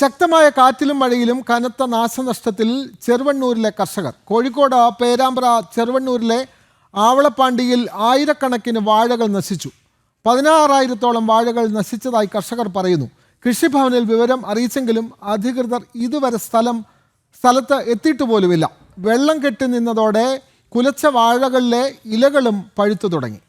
ശക്തമായ കാറ്റിലും മഴയിലും കനത്ത നാശനഷ്ടത്തിൽ ചെറുവണ്ണൂരിലെ കർഷകർ. കോഴിക്കോട് പേരാമ്പ്ര ചെറുവണ്ണൂരിലെ ആവളപ്പാണ്ടിയിൽ ആയിരക്കണക്കിന് വാഴകൾ നശിച്ചു. പതിനാറായിരത്തോളം വാഴകൾ നശിച്ചതായി കർഷകർ പറയുന്നു. കൃഷിഭവനിൽ വിവരം അറിയിച്ചെങ്കിലും അധികൃതർ ഇതുവരെ സ്ഥലം സ്ഥലത്ത് എത്തിയിട്ട് പോലുമില്ല. വെള്ളം കെട്ടി നിന്നതോടെ കുലച്ച വാഴകളിലെ ഇലകളും പഴുത്തു തുടങ്ങി.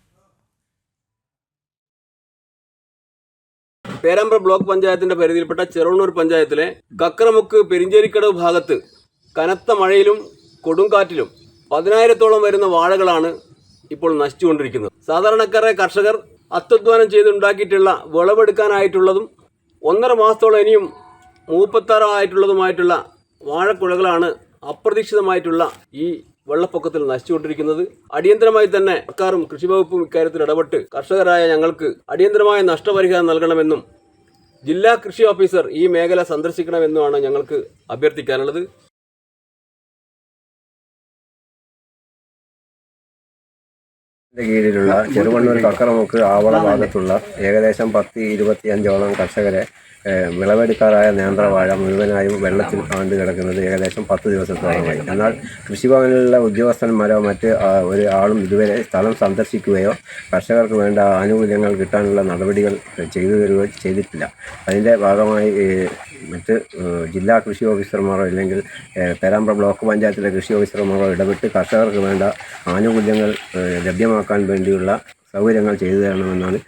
പേരാമ്പ്ര ബ്ലോക്ക് പഞ്ചായത്തിന്റെ പരിധിയിൽപ്പെട്ട ചെറുവണ്ണൂർ പഞ്ചായത്തിലെ കക്കറമുക്ക് പെരിഞ്ചേരിക്കടവ് ഭാഗത്ത് കനത്ത മഴയിലും കൊടുങ്കാറ്റിലും പതിനായിരത്തോളം വരുന്ന വാഴകളാണ് ഇപ്പോൾ നശിച്ചുകൊണ്ടിരിക്കുന്നത്. സാധാരണക്കാരെ കർഷകർ അത്യധ്വാനം ചെയ്തുണ്ടാക്കിയിട്ടുള്ള വിളവെടുക്കാനായിട്ടുള്ളതും ഒന്നര മാസത്തോളം ഇനിയും മൂപ്പത്താറായിട്ടുള്ളതുമായിട്ടുള്ള വാഴക്കുഴകളാണ് അപ്രതീക്ഷിതമായിട്ടുള്ള ഈ വെള്ളപ്പൊക്കത്തിൽ നശിച്ചുകൊണ്ടിരിക്കുന്നത്. അടിയന്തരമായി തന്നെ സർക്കാരും കൃഷിവകുപ്പും ഇക്കാര്യത്തിൽ ഇടപെട്ട് കർഷകരായ ഞങ്ങൾക്ക് അടിയന്തരമായ നഷ്ടപരിഹാരം നൽകണമെന്നും ജില്ലാ കൃഷി ഓഫീസർ ഈ മേഖല സന്ദർശിക്കണമെന്നുമാണ് ഞങ്ങൾക്ക് അഭ്യർത്ഥിക്കാനുള്ളത്. കീഴിലുള്ള ചെറുവണ്ണൂർ കക്കറമുക്ക് ആവള ഭാഗത്തുള്ള ഏകദേശം പത്ത് ഇരുപത്തിയഞ്ചോളം കർഷകരെ വിളവെടുക്കാറായ നേന്ത്രവാഴ മുഴുവനായും വെള്ളത്തിൽ ആണ്ട് കിടക്കുന്നത് ഏകദേശം പത്ത് ദിവസത്തോളമായി. എന്നാൽ കൃഷിഭവനിലുള്ള ഉദ്യോഗസ്ഥന്മാരോ മറ്റ് ഒരു ആളും ഇതുവരെ സ്ഥലം സന്ദർശിക്കുകയോ കർഷകർക്ക് വേണ്ട ആനുകൂല്യങ്ങൾ കിട്ടാനുള്ള നടപടികൾ ചെയ്തു തരുകയോ ചെയ്തിട്ടില്ല. അതിന്റെ ഭാഗമായി മറ്റ് ജില്ലാ കൃഷി ഓഫീസർമാരോ ഇല്ലെങ്കിൽ പേരാമ്പ്ര ബ്ലോക്ക് പഞ്ചായത്തിലെ കൃഷി ഓഫീസർമാരോ ഇടപെട്ട് കർഷകർക്ക് വേണ്ട ആനുകൂല്യങ്ങൾ ഏഹ്, ലഭ്യമാക്കാൻ വേണ്ടിയുള്ള സൗകര്യങ്ങൾ ചെയ്തു തരണമെന്നാണ്